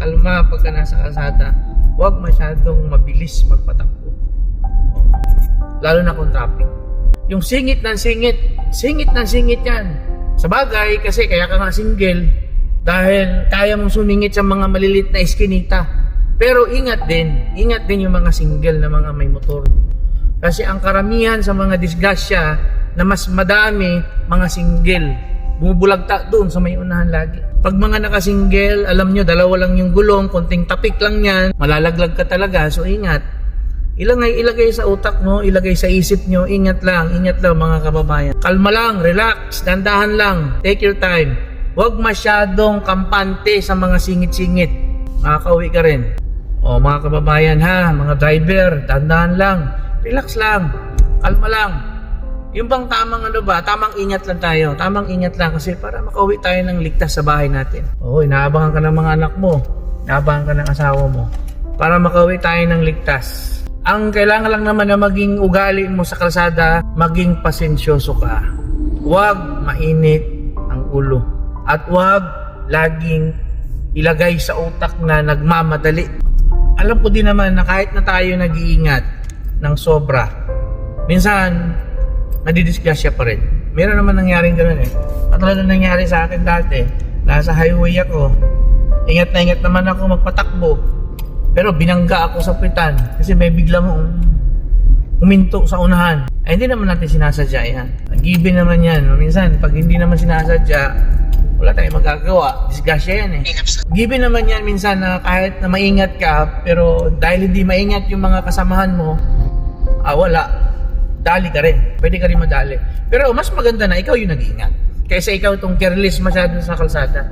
kalma pagka nasa kalsada. Huwag masyadong mabilis magpatakbo. Lalo na kung traffic. Yung singit ng singit, singit ng singit yan. Sa bagay, kasi kaya ka nga single, dahil kaya mong sumingit sa mga malilit na eskinita. Pero ingat din, ingat din yung mga single na mga may motor. Kasi ang karamihan sa mga disgrasya na mas madami, mga single. Bumubulagta doon sa may unahan lagi. Pag mga nakasingle, alam nyo, dalawa lang yung gulong, konting tapik lang yan, malalaglag ka talaga, so ingat. Ilagay, ilagay sa utak mo, ilagay sa isip nyo, ingat lang, ingat lang mga kababayan. Kalma lang, relax, dandahan lang, take your time. Huwag masyadong kampante sa mga singit-singit. Makakauwi ka rin. O mga kababayan ha, mga driver, dandahan lang, relax lang, kalma lang. Yung bang tamang ano ba, tamang ingat lang tayo, tamang ingat lang kasi para makauwi tayo ng ligtas sa bahay natin. Oo, inaabangan ka ng mga anak mo, inaabangan ka ng asawa mo, para makauwi tayo ng ligtas. Ang kailangan lang naman na maging ugali mo sa kalsada, maging pasensyoso ka. Huwag mainit ang ulo. At huwag laging ilagay sa utak na nagmamadali. Alam ko din naman na kahit na tayo nag-iingat ng sobra, minsan nadidisgrasya pa rin. Meron naman nangyaring gano'n eh. Katulad na nangyari sa akin dati, nasa highway ako, ingat na ingat naman ako magpatakbo. Pero binangga ako sa pitan kasi may biglang um, uminto sa unahan. Ay, hindi naman natin sinasadya yan. Given naman yan. Minsan, pag hindi naman sinasadya, wala tayong magagawa. Disgrasya yan eh. Given naman yan minsan na kahit na maingat ka, pero dahil hindi maingat yung mga kasamahan mo, ah, wala. Dali ka rin. Pwede ka rin madali. Pero mas maganda na ikaw yung nag-iingat. Kaysa ikaw itong careless masyado sa kalsada.